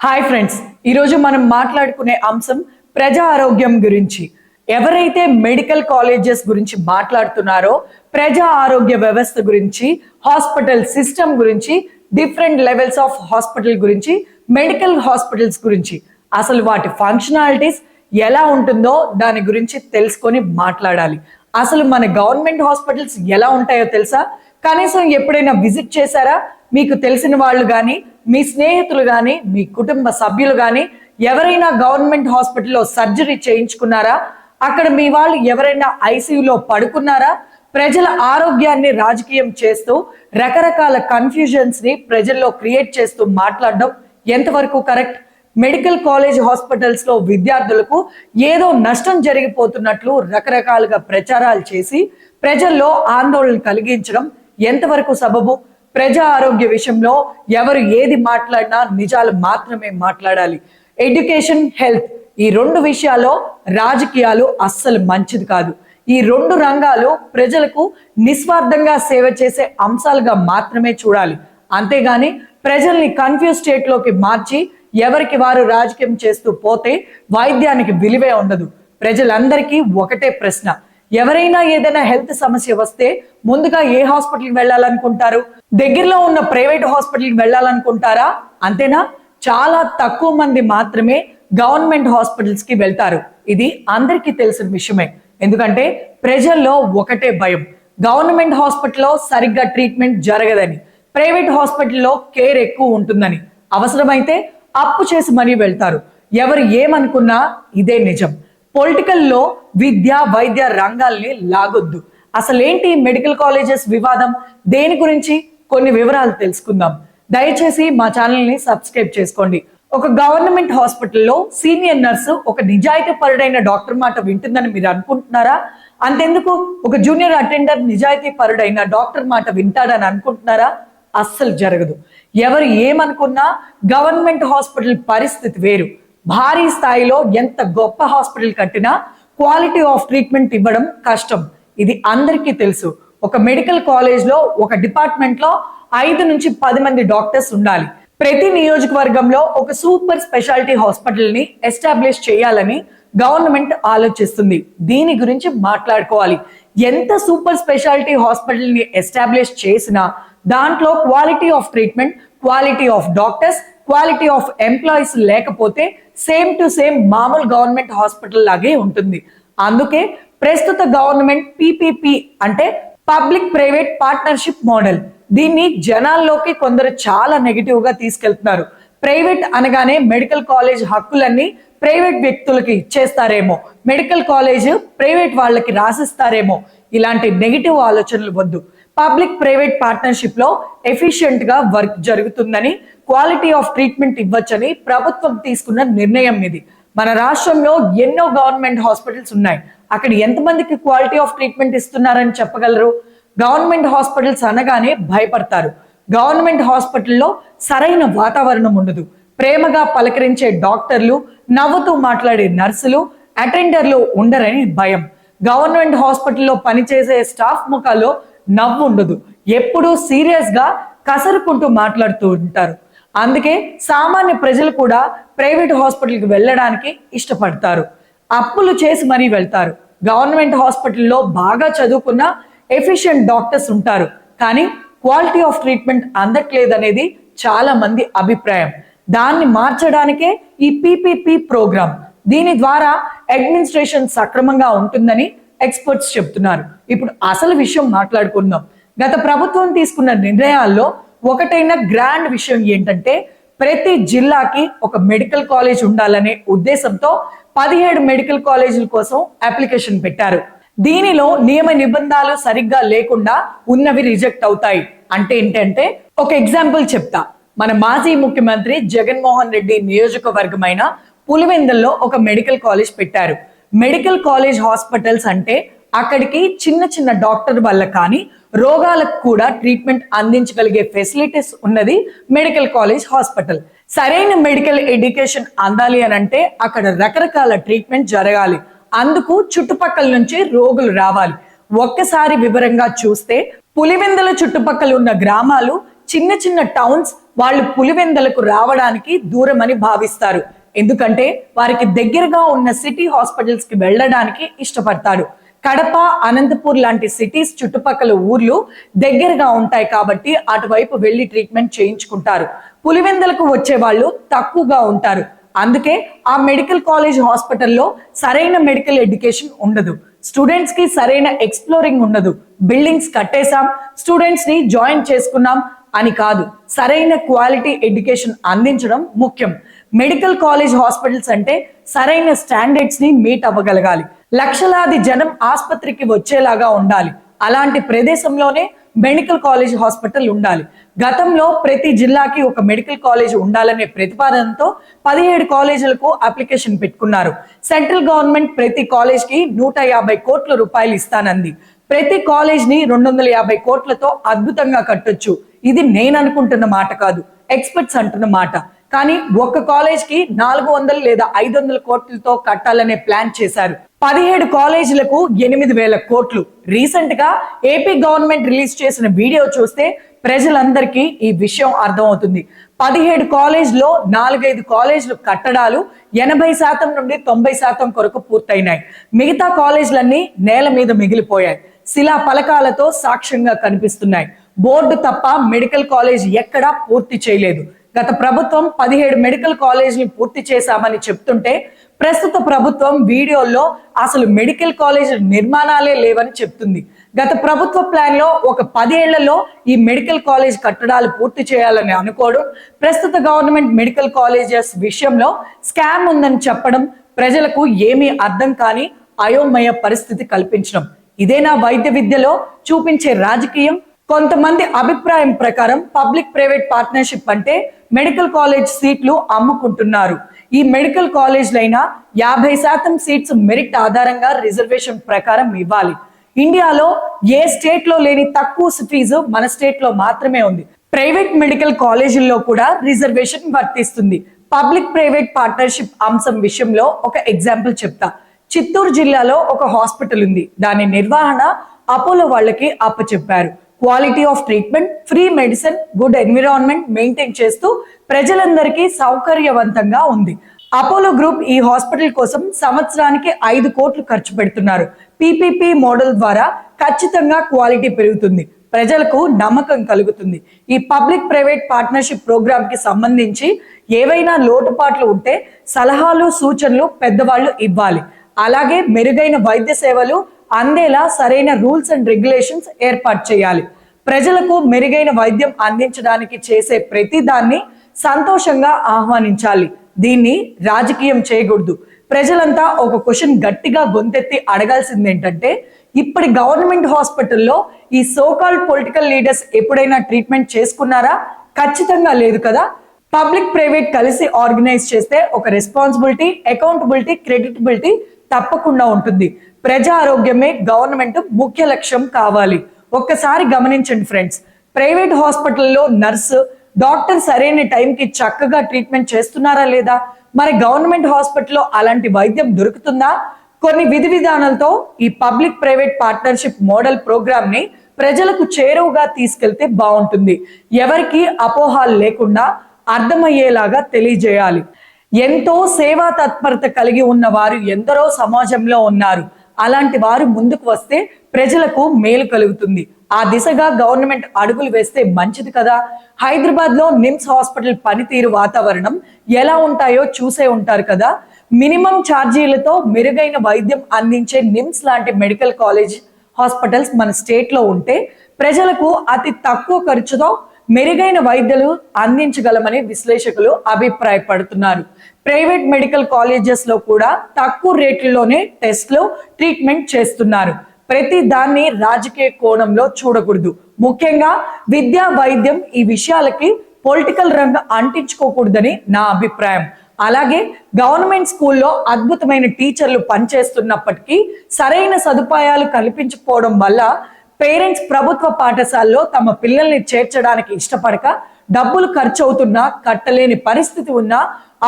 Hi friends ఈరోజు మనం మాట్లాడుకునే అంశం ప్రజా ఆరోగ్యం గురించి. ఎవరైతే మెడికల్ కాలేజెస్ గురించి మాట్లాడుతున్నారో ప్రజా ఆరోగ్య వ్యవస్థ గురించి హాస్పిటల్ సిస్టమ్ గురించి డిఫరెంట్ లెవెల్స్ ఆఫ్ హాస్పిటల్ గురించి మెడికల్ హాస్పిటల్స్ గురించి అసలు వాటి ఫంక్షనాలిటీస్ ఎలా ఉంటుందో దాని గురించి తెలుసుకొని మాట్లాడాలి. అసలు మన గవర్నమెంట్ హాస్పిటల్స్ ఎలా ఉంటాయో తెలుసా? కనీసం ఎప్పుడైనా విజిట్ చేశారా? మీకు తెలిసిన వాళ్ళు కానీ మీ స్నేహితులు కానీ మీ కుటుంబ సభ్యులు కానీ ఎవరైనా గవర్నమెంట్ హాస్పిటల్లో సర్జరీ చేయించుకున్నారా? అక్కడ మీ వాళ్ళు ఎవరైనా ఐసీయూలో పడుకున్నారా? ప్రజల ఆరోగ్యాన్ని రాజకీయం చేస్తూ రకరకాల కన్ఫ్యూజన్స్ని ప్రజల్లో క్రియేట్ చేస్తూ మాట్లాడడం ఎంతవరకు కరెక్ట్ మెడికల్ కాలేజ్ హాస్పిటల్స్లో విద్యార్థులకు ఏదో నష్టం జరిగిపోతున్నట్లు రకరకాలుగా ప్రచారాలు చేసి ప్రజల్లో ఆందోళన కలిగించడం ఎంతవరకు సబబు? ప్రజా ఆరోగ్య విషయంలో ఎవరు ఏది మాట్లాడినా నిజాలు మాత్రమే మాట్లాడాలి. ఎడ్యుకేషన్ హెల్త్ ఈ రెండు విషయాల్లో రాజకీయాలు అస్సలు మంచిది కాదు. ఈ రెండు రంగాలు ప్రజలకు నిస్వార్థంగా సేవ చేసే అంశాలుగా మాత్రమే చూడాలి. అంతేగాని ప్రజల్ని కన్ఫ్యూజ్ స్టేట్లోకి మార్చి ఎవరికి వారు రాజకీయం చేస్తూ పోతే వైద్యానికి విలువే ఉండదు. ప్రజలందరికీ ఒకటే ప్రశ్న. ఎవరైనా ఏదైనా హెల్త్ సమస్య వస్తే ముందుగా ఏ హాస్పిటల్కి వెళ్ళాలనుకుంటారు? దగ్గరలో ఉన్న ప్రైవేట్ హాస్పిటల్కి వెళ్ళాలనుకుంటారా? అంతేనా? చాలా తక్కువ మంది మాత్రమే గవర్నమెంట్ హాస్పిటల్స్కి వెళ్తారు. ఇది అందరికీ తెలిసిన విషయమే. ఎందుకంటే ప్రజల్లో ఒకటే భయం. గవర్నమెంట్ హాస్పిటల్లో సరిగ్గా ట్రీట్మెంట్ జరగదని ప్రైవేట్ హాస్పిటల్లో కేర్ ఎక్కువ ఉంటుందని. అవసరమైతే అప్పు చేసి మరీ వెళ్తారు. ఎవరు ఏమనుకున్నా ఇదే నిజం. పొలిటికల్లో విద్య వైద్య రంగాల్ని లాగొద్దు. అసలేంటి మెడికల్ కాలేజెస్ వివాదం? దేని గురించి? కొన్ని వివరాలు తెలుసుకుందాం. దయచేసి మా ఛానల్ని సబ్స్క్రైబ్ చేసుకోండి. ఒక గవర్నమెంట్ హాస్పిటల్లో సీనియర్ నర్సు ఒక నిజాయితీ పరుడైన డాక్టర్ మాట వింటుందని మీరు అనుకుంటున్నారా? అంతెందుకు? ఒక జూనియర్ అటెండర్ నిజాయితీ పరుడైన డాక్టర్ మాట వింటాడని అనుకుంటున్నారా? అస్సలు జరగదు. ఎవరు ఏమనుకున్నా గవర్నమెంట్ హాస్పిటల్ పరిస్థితి వేరు. భారీ స్థాయిలో ఎంత గొప్ప హాస్పిటల్ కట్టినా క్వాలిటీ ఆఫ్ ట్రీట్మెంట్ ఇవ్వడం కష్టం. ఇది అందరికీ తెలుసు. ఒక మెడికల్ కాలేజ్లో ఒక డిపార్ట్మెంట్లో ఐదు నుంచి పది మంది డాక్టర్స్ ఉండాలి. ప్రతి నియోజకవర్గంలో ఒక సూపర్ స్పెషాలిటీ హాస్పిటల్ని ఎస్టాబ్లిష్ చేయాలని గవర్నమెంట్ ఆలోచిస్తుంది. దీని గురించి మాట్లాడుకోవాలి. ఎంత సూపర్ స్పెషాలిటీ హాస్పిటల్ని ఎస్టాబ్లిష్ చేసినా దాంట్లో quality of treatment quality of doctors quality of employees లేకపోతే సేమ్ టు సేమ్ మామూలు గవర్నమెంట్ హాస్పిటల్ లాగే ఉంటుంది. అందుకే ప్రస్తుత గవర్నమెంట్ పిపిపి అంటే పబ్లిక్ ప్రైవేట్ పార్ట్నర్షిప్ మోడల్ దీన్ని జనాల్లోకి కొందరు చాలా నెగిటివ్గా తీసుకెళ్తున్నారు. ప్రైవేట్ అనగానే మెడికల్ కాలేజ్ హక్కులన్నీ ప్రైవేట్ వ్యక్తులకి ఇచ్చేస్తారేమో. మెడికల్ కాలేజ్ ప్రైవేట్ వాళ్ళకి రాసిస్తారేమో. ఇలాంటి నెగిటివ్ ఆలోచనలు వద్దు. పబ్లిక్ ప్రైవేట్ పార్ట్నర్షిప్లో గా వర్క్ జరుగుతుందని క్వాలిటీ ఆఫ్ ట్రీట్మెంట్ ఇవ్వచ్చని ప్రభుత్వం తీసుకున్న నిర్ణయం ఇది. మన రాష్ట్రంలో ఎన్నో గవర్నమెంట్ హాస్పిటల్స్ ఉన్నాయి. అక్కడ ఎంతమందికి క్వాలిటీ ఆఫ్ ట్రీట్మెంట్ ఇస్తున్నారని చెప్పగలరు? గవర్నమెంట్ హాస్పిటల్స్ అనగానే భయపడతారు. గవర్నమెంట్ హాస్పిటల్లో సరైన వాతావరణం ఉండదు. ప్రేమగా పలకరించే డాక్టర్లు నవ్వుతూ మాట్లాడే నర్సులు అటెండర్లు ఉండరని భయం. గవర్నమెంట్ హాస్పిటల్లో పనిచేసే స్టాఫ్ ముఖాల్లో నవ్వు ఉండదు. ఎప్పుడూ సీరియస్గా కసరుకుంటూ మాట్లాడుతూ ఉంటారు. అందుకే సామాన్య ప్రజలు కూడా ప్రైవేట్ హాస్పిటల్కి వెళ్ళడానికి ఇష్టపడతారు. అప్పులు చేసి మరీ వెళ్తారు. గవర్నమెంట్ హాస్పిటల్లో బాగా చదువుకున్న ఎఫిషియెంట్ డాక్టర్స్ ఉంటారు. కానీ క్వాలిటీ ఆఫ్ ట్రీట్మెంట్ అందట్లేదనేది చాలా మంది అభిప్రాయం. దాన్ని మార్చడానికే ఈ పిపిపి ప్రోగ్రామ్ దీని ద్వారా అడ్మినిస్ట్రేషన్ సక్రమంగా ఉంటుందని ఎక్స్పర్ట్స్ చెప్తున్నారు. ఇప్పుడు అసలు విషయం మాట్లాడుకుందాం. గత ప్రభుత్వం తీసుకున్న నిర్ణయాల్లో ఒకటైన గ్రాండ్ విషయం ఏంటంటే ప్రతి జిల్లాకి ఒక మెడికల్ కాలేజ్ ఉండాలనే ఉద్దేశంతో పదిహేడు మెడికల్ కాలేజీల కోసం అప్లికేషన్ పెట్టారు. దీనిలో నియమ నిబంధనలు సరిగ్గా లేకుండా ఉన్నవి రిజెక్ట్ అవుతాయి. అంటే ఏంటంటే ఒక ఎగ్జాంపుల్ చెప్తా. మన మాజీ ముఖ్యమంత్రి జగన్మోహన్ రెడ్డి నియోజకవర్గమైన పులివెందుల్లో ఒక మెడికల్ కాలేజ్ పెట్టారు. మెడికల్ కాలేజ్ హాస్పిటల్స్ అంటే అక్కడికి చిన్న చిన్న డాక్టర్ వల్ల కానీ రోగాలకు కూడా ట్రీట్మెంట్ అందించగలిగే ఫెసిలిటీస్ ఉన్నది మెడికల్ కాలేజ్ హాస్పిటల్. సరైన మెడికల్ ఎడ్యుకేషన్ అందాలి అని అంటే అక్కడ రకరకాల ట్రీట్మెంట్ జరగాలి. అందుకు చుట్టుపక్కల నుంచి రోగులు రావాలి. ఒక్కసారి వివరంగా చూస్తే పులివెందుల చుట్టుపక్కల ఉన్న గ్రామాలు చిన్న చిన్న టౌన్స్ వాళ్ళు పులివెందలకు రావడానికి దూరమని భావిస్తారు. ఎందుకంటే వారికి దగ్గరగా ఉన్న సిటీ హాస్పిటల్స్కి వెళ్ళడానికి ఇష్టపడతారు. కడప అనంతపూర్ లాంటి సిటీస్ చుట్టుపక్కల ఊర్లు దగ్గరగా ఉంటాయి కాబట్టి అటువైపు వెళ్ళి ట్రీట్మెంట్ చేయించుకుంటారు. పులివెందలకు వచ్చే వాళ్ళు తక్కువగా ఉంటారు. అందుకే ఆ మెడికల్ కాలేజ్ హాస్పిటల్లో సరైన మెడికల్ ఎడ్యుకేషన్ ఉండదు. స్టూడెంట్స్కి సరైన ఎక్స్ప్లోరింగ్ ఉండదు. బిల్డింగ్స్ కట్టేశాం స్టూడెంట్స్ని జాయిన్ చేసుకున్నాం అని కాదు. సరైన క్వాలిటీ ఎడ్యుకేషన్ అందించడం ముఖ్యం. మెడికల్ కాలేజ్ హాస్పిటల్స్ అంటే సరైన స్టాండర్డ్స్ని మీట్ అవ్వగలగాలి. లక్షలాది జనం ఆసుపత్రికి వచ్చేలాగా ఉండాలి. అలాంటి ప్రదేశంలోనే మెడికల్ కాలేజ్ హాస్పిటల్ ఉండాలి. గతంలో ప్రతి జిల్లాకి ఒక మెడికల్ కాలేజ్ ఉండాలనే ప్రతిపాదనతో పదిహేడు కాలేజీలకు అప్లికేషన్ పెట్టుకున్నారు. సెంట్రల్ గవర్నమెంట్ ప్రతి కాలేజ్కి నూట యాభై కోట్ల రూపాయలు ఇస్తానంది. ప్రతి కాలేజ్ని రెండు వందల యాభై కోట్లతో అద్భుతంగా కట్టొచ్చు. ఇది నేను అనుకుంటున్న మాట కాదు. ఎక్స్పర్ట్స్ అంటున్న మాట. కానీ ఒక్క కాలేజ్కి నాలుగు వందలు లేదా ఐదు వందల కోట్లతో కట్టాలనే ప్లాన్ చేశారు. పదిహేడు కాలేజీలకు ఎనిమిది వేల కోట్లు. రీసెంట్గా ఏపీ గవర్నమెంట్ రిలీజ్ చేసిన వీడియో చూస్తే ప్రజలందరికీ ఈ విషయం అర్థమవుతుంది. పదిహేడు కాలేజ్లో నాలుగైదు కాలేజీలు కట్టడాలు ఎనభై శాతం నుండి తొంభై శాతం కొరకు పూర్తయినాయి. మిగతా కాలేజీలన్నీ నేల మీద మిగిలిపోయాయి. శిలా పలకాలతో సాక్ష్యంగా కనిపిస్తున్నాయి. బోర్డు తప్ప మెడికల్ కాలేజ్ ఎక్కడా పూర్తి చేయలేదు. గత ప్రభుత్వం పదిహేడు మెడికల్ కాలేజీని పూర్తి చేశామని చెప్తుంటే ప్రస్తుత ప్రభుత్వం వీడియోల్లో అసలు మెడికల్ కాలేజ్ నిర్మాణాలే లేవని చెప్తుంది. గత ప్రభుత్వ ప్లాన్లో ఒక పదేళ్ళలో ఈ మెడికల్ కాలేజ్ కట్టడాలు పూర్తి చేయాలని అనుకోవడం ప్రస్తుత గవర్నమెంట్ మెడికల్ కాలేజెస్ విషయంలో స్కామ్ ఉందని చెప్పడం ప్రజలకు ఏమీ అర్థం కాని అయోమయ పరిస్థితి కల్పించడం. ఇదేనా వైద్య విద్యలో చూపించే రాజకీయం? కొంతమంది అభిప్రాయం ప్రకారం పబ్లిక్ ప్రైవేట్ పార్ట్నర్షిప్ అంటే మెడికల్ కాలేజ్ సీట్లు అమ్ముకుంటున్నారు. ఈ మెడికల్ కాలేజ్లైనా యాభై శాతం సీట్స్ మెరిట్ ఆధారంగా రిజర్వేషన్ ప్రకారం ఇవ్వాలి. ఇండియాలో ఏ స్టేట్లో లేని తక్కువ సిటీస్ మన స్టేట్లో మాత్రమే ఉంది. ప్రైవేట్ మెడికల్ కాలేజీల్లో కూడా రిజర్వేషన్ వర్తిస్తుంది. పబ్లిక్ ప్రైవేట్ పార్ట్నర్షిప్ అంశం విషయంలో ఒక ఎగ్జాంపుల్ చెప్తా. చిత్తూరు జిల్లాలో ఒక హాస్పిటల్ ఉంది. దాని నిర్వహణ అపోలో వాళ్ళకి అప్పచెప్పారు. Quality of treatment free medicine good environment maintain చేస్తూ ప్రజలందరికీ సౌకర్యవంతంగా ఉంది. అపోలో గ్రూప్ ఈ హాస్పిటల్ కోసం సంవత్సరానికి ఐదు కోట్లు ఖర్చు పెడుతున్నారు. పీపీపీ మోడల్ ద్వారా ఖచ్చితంగా క్వాలిటీ పెరుగుతుంది. ప్రజలకు నమ్మకం కలుగుతుంది. ఈ పబ్లిక్ ప్రైవేట్ పార్ట్నర్షిప్ ప్రోగ్రామ్కి సంబంధించి ఏవైనా లోటుపాట్లు ఉంటే సలహాలు సూచనలు పెద్దవాళ్ళు ఇవ్వాలి. అలాగే మెరుగైన వైద్య సేవలు అందేలా సరైన రూల్స్ అండ్ రెగ్యులేషన్స్ ఏర్పాటు చేయాలి. ప్రజలకు మెరుగైన వైద్యం అందించడానికి చేసే ప్రతి దాన్ని సంతోషంగా ఆహ్వానించాలి. దీన్ని రాజకీయం చేయకూడదు. ప్రజలంతా ఒక క్వశ్చన్ గట్టిగా గొంతెత్తి అడగాల్సింది ఏంటంటే ఇప్పటి గవర్నమెంట్ హాస్పిటల్లో ఈ సోకాల్ పొలిటికల్ లీడర్స్ ఎప్పుడైనా ట్రీట్మెంట్ చేసుకున్నారా? ఖచ్చితంగా లేదు కదా. పబ్లిక్ ప్రైవేట్ కలిసి ఆర్గనైజ్ చేస్తే ఒక రెస్పాన్సిబిలిటీ అకౌంటబిలిటీ క్రెడిటబిలిటీ తప్పకుండా ఉంటుంది. ప్రజా ఆరోగ్యమే గవర్నమెంట్ ముఖ్య లక్ష్యం కావాలి. ఒక్కసారి గమనించండి ఫ్రెండ్స్. ప్రైవేట్ హాస్పిటల్లో నర్సు డాక్టర్ సరైన టైంకి చక్కగా ట్రీట్మెంట్ చేస్తున్నారా లేదా? మరి గవర్నమెంట్ హాస్పిటల్లో అలాంటి వైద్యం దొరుకుతుందా? కొన్ని విధి విధానాలతో ఈ పబ్లిక్ ప్రైవేట్ పార్ట్నర్షిప్ మోడల్ ప్రోగ్రామ్ని ప్రజలకు చేరువుగా తీసుకెళ్తే బాగుంటుంది. ఎవరికి అపోహాలు లేకుండా అర్థమయ్యేలాగా తెలియజేయాలి. ఎంతో సేవా తత్పరత కలిగి ఉన్న వారు ఎందరో సమాజంలో ఉన్నారు. అలాంటి వారు ముందుకు వస్తే ప్రజలకు మేలు కలుగుతుంది. ఆ దిశగా గవర్నమెంట్ అడుగులు వేస్తే మంచిది కదా. హైదరాబాద్లో నిమ్స్ హాస్పిటల్ పనితీరు వాతావరణం ఎలా ఉంటాయో చూసే ఉంటారు కదా. మినిమం ఛార్జీలతో మెరుగైన వైద్యం అందించే నిమ్స్ లాంటి మెడికల్ కాలేజ్ హాస్పిటల్స్ మన స్టేట్లో ఉంటే ప్రజలకు అతి తక్కువ ఖర్చుతో మెరుగైన వైద్యులు అందించగలమని విశ్లేషకులు అభిప్రాయపడుతున్నారు. ప్రైవేట్ మెడికల్ కాలేజెస్లో కూడా తక్కువ రేట్లలోనే టెస్ట్లు ట్రీట్మెంట్ చేస్తున్నారు. ప్రతి దాన్ని రాజకీయ కోణంలో చూడకూడదు. ముఖ్యంగా విద్యా వైద్యం ఈ విషయాలకి పొలిటికల్ రంగం అంటించుకోకూడదని నా అభిప్రాయం. అలాగే గవర్నమెంట్ స్కూల్లో అద్భుతమైన టీచర్లు పనిచేస్తున్నప్పటికీ సరైన సదుపాయాలు కల్పించకపోవడం వల్ల పేరెంట్స్ ప్రభుత్వ పాఠశాలలో తమ పిల్లల్ని చేర్చడానికి ఇష్టపడక డబ్బులు ఖర్చు అవుతున్నా కట్టలేని పరిస్థితి ఉన్నా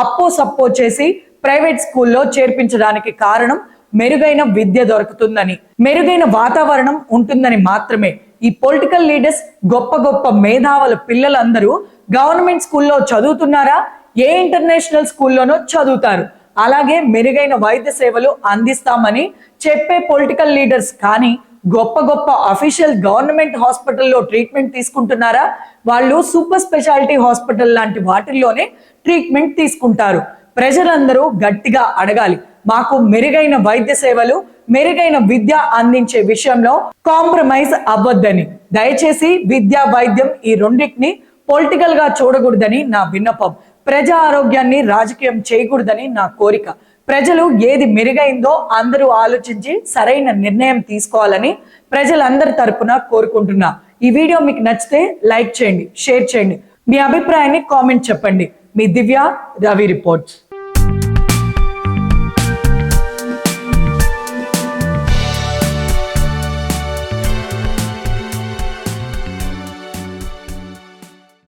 అప్పో సప్పో చేసి ప్రైవేట్ స్కూల్లో చేర్పించడానికి కారణం మెరుగైన విద్య దొరుకుతుందని మెరుగైన వాతావరణం ఉంటుందని మాత్రమే. ఈ పొలిటికల్ లీడర్స్ గొప్ప గొప్ప మేధావుల పిల్లలందరూ గవర్నమెంట్ స్కూల్లో చదువుతున్నారా? ఏ ఇంటర్నేషనల్ స్కూల్లోనో చదువుతారు. అలాగే మెరుగైన వైద్య సేవలు అందిస్తామని చెప్పే పొలిటికల్ లీడర్స్ కానీ గొప్ప గొప్ప అఫీషియల్ గవర్నమెంట్ హాస్పిటల్లో ట్రీట్మెంట్ తీసుకుంటున్నారా? వాళ్ళు సూపర్ స్పెషాలిటీ హాస్పిటల్ లాంటి వాటిల్లోనే ట్రీట్మెంట్ తీసుకుంటారు. ప్రజలందరూ గట్టిగా అడగాలి. మాకు మెరుగైన వైద్య సేవలు మెరుగైన విద్య అందించే విషయంలో కాంప్రమైజ్ అవ్వద్దని. దయచేసి విద్య వైద్యం ఈ రెండింటిని పొలిటికల్గా చూడకూడదని నా విన్నపం. ప్రజా ఆరోగ్యాన్ని రాజకీయం చేయకూడదని నా కోరిక. ప్రజలు ఏది మెరుగైందో అందరూ ఆలోచించి సరైన నిర్ణయం తీసుకోవాలని ప్రజలందరి తరపున కోరుకుంటున్నా. ఈ వీడియో మీకు నచ్చితే లైక్ చేయండి షేర్ చేయండి. మీ అభిప్రాయాన్ని కామెంట్ చెప్పండి. మీ దివ్య రవి రిపోర్ట్స్.